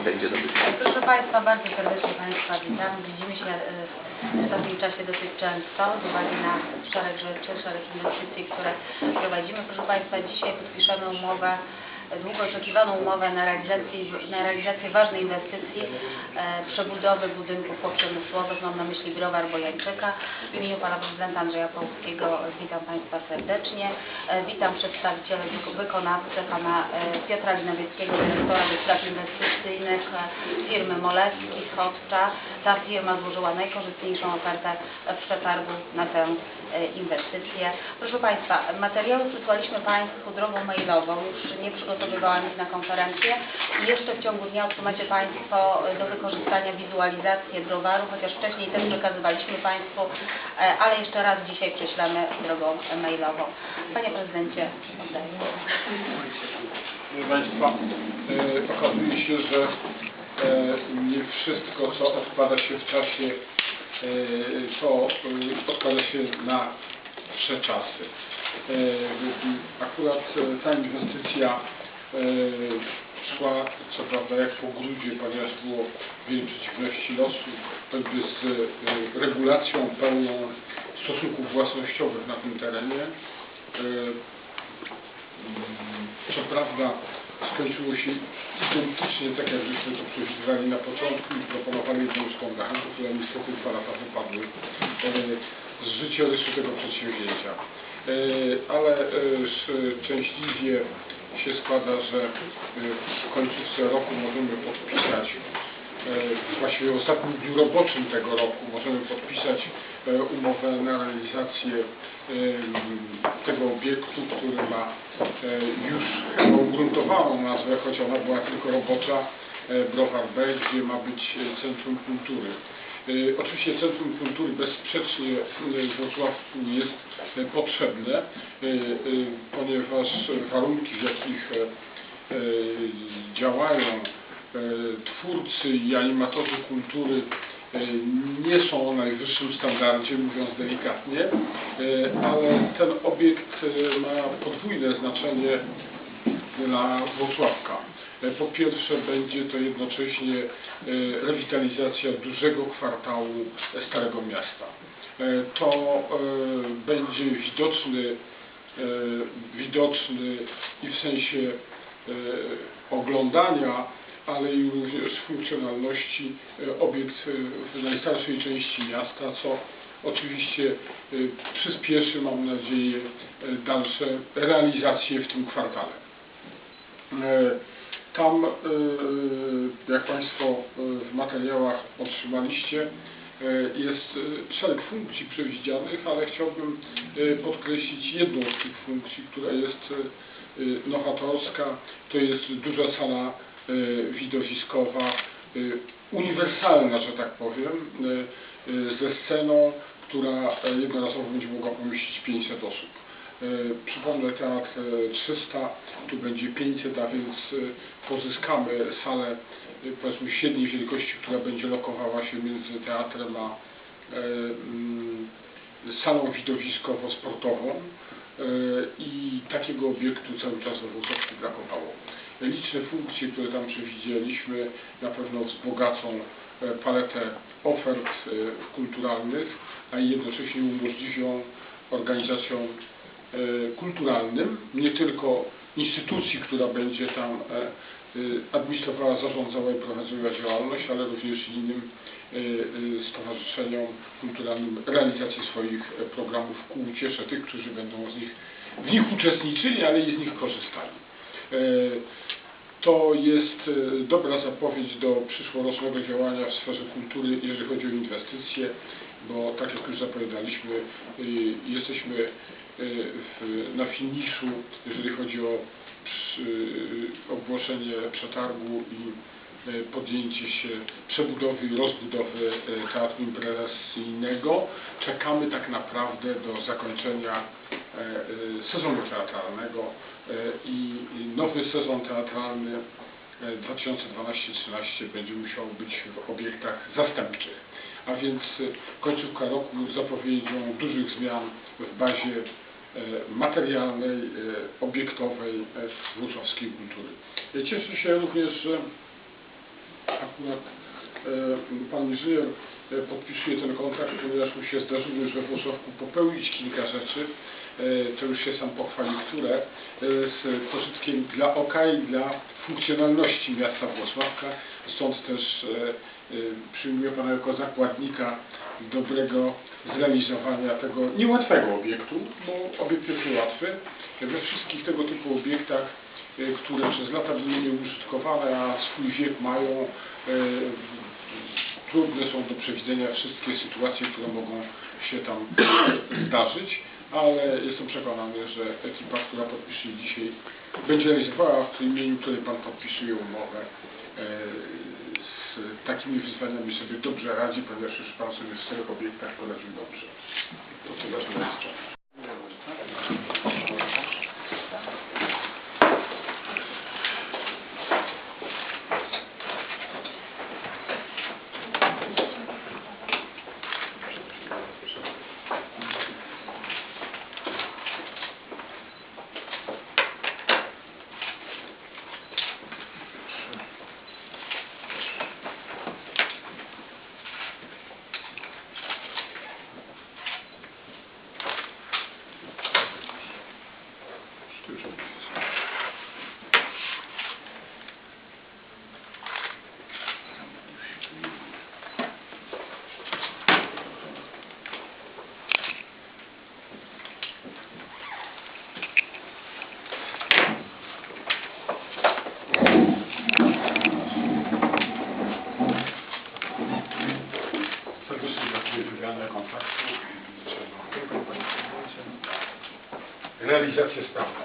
będzie. Proszę Państwa, bardzo serdecznie Państwa witam. Widzimy się e, w ostatnim czasie dosyć często z uwagi na szereg rzeczy, szereg inwestycji, które prowadzimy. Proszę Państwa, dzisiaj podpiszemy umowę, długo oczekiwaną umowę na realizację, na realizację ważnej inwestycji e, przebudowy budynków poprzemysłowych, mam na myśli Browar Bojańczyka. W imieniu Pana Prezydenta Andrzeja Połowskiego witam Państwa serdecznie. E, Witam przedstawiciela wyko- wykonawcy Pana e, Piotra Linowieckiego, dyrektora do spraw inwestycyjnych e, firmy Moleski z Ta firma złożyła najkorzystniejszą ofertę w przetargu na tę e, inwestycję. Proszę Państwa, materiały przysłaliśmy Państwu drogą mailową, już nie przygotowywałam ich na konferencję i jeszcze w ciągu dnia otrzymacie Państwo do wykorzystania wizualizację browaru, chociaż wcześniej też przekazywaliśmy Państwu, e, ale jeszcze raz dzisiaj prześlemy drogą mailową. Panie Prezydencie, oddaję. Proszę Państwa, e, okazuje się, że nie wszystko, co odkłada się w czasie, e, to e, odkłada się na wsze czasy. E, akurat e, ta inwestycja e, szła, co prawda, jak po grudzie, ponieważ było wiele przeciwności losu, choćby z e, regulacją pełną stosunków własnościowych na tym terenie. E, Co prawda skończyło się identycznie tak, jak żeśmy to przewidywali na początku i proponowali jedną grantów, które niestety dwa lata wypadły z życiorysu tego przedsięwzięcia. E, Ale e, szczęśliwie się składa, że e, w końcówce roku możemy podpisać właściwie w ostatnim dniu roboczym tego roku możemy podpisać e, umowę na realizację e, tego obiektu, który ma e, już ugruntowaną nazwę, choć ona była tylko robocza, e, Browar B, gdzie ma być e, Centrum Kultury. E, Oczywiście Centrum Kultury bezsprzecznie e, w Wrocławku jest e, potrzebne, e, e, ponieważ warunki, w jakich e, e, działają e, twórcy i animatorzy kultury e, nie są o najwyższym standardzie, mówiąc delikatnie, e, ale ten obiekt e, ma podwójne znaczenie dla Wrocławka. E, Po pierwsze będzie to jednocześnie e, rewitalizacja dużego kwartału Starego Miasta. E, To e, będzie widoczny, e, widoczny i w sensie e, oglądania, ale i również funkcjonalności e, obiekt e, w najstarszej części miasta, co oczywiście e, przyspieszy, mam nadzieję, dalsze realizacje w tym kwartale. Tam, jak Państwo w materiałach otrzymaliście, jest szereg funkcji przewidzianych, ale chciałbym podkreślić jedną z tych funkcji, która jest nowatorska. To jest duża sala widowiskowa, e, uniwersalna, że tak powiem, e, ze sceną, która jednorazowo będzie mogła pomieścić 500 osób. Przypomnę teatr e, 300, tu będzie 500, a więc pozyskamy salę powiedzmy średniej wielkości, która będzie lokowała się między teatrem a mm, salą widowiskowo-sportową i takiego obiektu cały czas we Wrocławku brakowało. Liczne funkcje, które tam przewidzieliśmy na pewno wzbogacą e, paletę ofert e, kulturalnych, a jednocześnie umożliwią organizacjom e, kulturalnym, nie tylko instytucji, która będzie tam administrowała, zarządzała i prowadziła działalność, ale również innym stowarzyszeniom kulturalnym realizację swoich programów ku uciesze tych, którzy będą z nich, w nich uczestniczyli, ale i z nich korzystali. E, To jest e, dobra zapowiedź do przyszłorocznego działania w sferze kultury, jeżeli chodzi o inwestycje, bo tak jak już zapowiadaliśmy, y, jesteśmy na finiszu, jeżeli chodzi o ogłoszenie przetargu i podjęcie się przebudowy i rozbudowy teatru impresyjnego. Czekamy tak naprawdę do zakończenia e, sezonu teatralnego e, i nowy sezon teatralny e, 2012-13 będzie musiał być w obiektach zastępczych. A więc e, końcówka roku zapowiedzią dużych zmian w bazie e, materialnej, e, obiektowej e, wrocławskiej kultury. E, Cieszę się również, że akurat e, pan inżynier e, podpisuje ten kontrakt, ponieważ mu się zdarzyło już we Włocławku popełnić kilka rzeczy, e, to już się sam pochwali, które e, z pożytkiem dla oka i dla funkcjonalności miasta Włocławka. Stąd też e, e, przyjmuję pana jako zakładnika dobrego zrealizowania tego niełatwego obiektu, bo obiekt jest niełatwy. We wszystkich tego typu obiektach, e, które przez lata były nieużytkowane, a swój wiek mają, e, trudne są do przewidzenia wszystkie sytuacje, które mogą się tam zdarzyć, ale jestem przekonany, że ekipa, która podpisuje dzisiaj, będzie realizowała w tym imieniu, której Pan podpisuje umowę, e, z takimi wyzwaniami sobie dobrze radzi, ponieważ już Pan sobie w czterech obiektach poradził dobrze. To ważne jest czas. Już jest. Serdecznie gratuluję wygrania kontraktu i życzę wam tylko i wyłącznie realizację sprawy.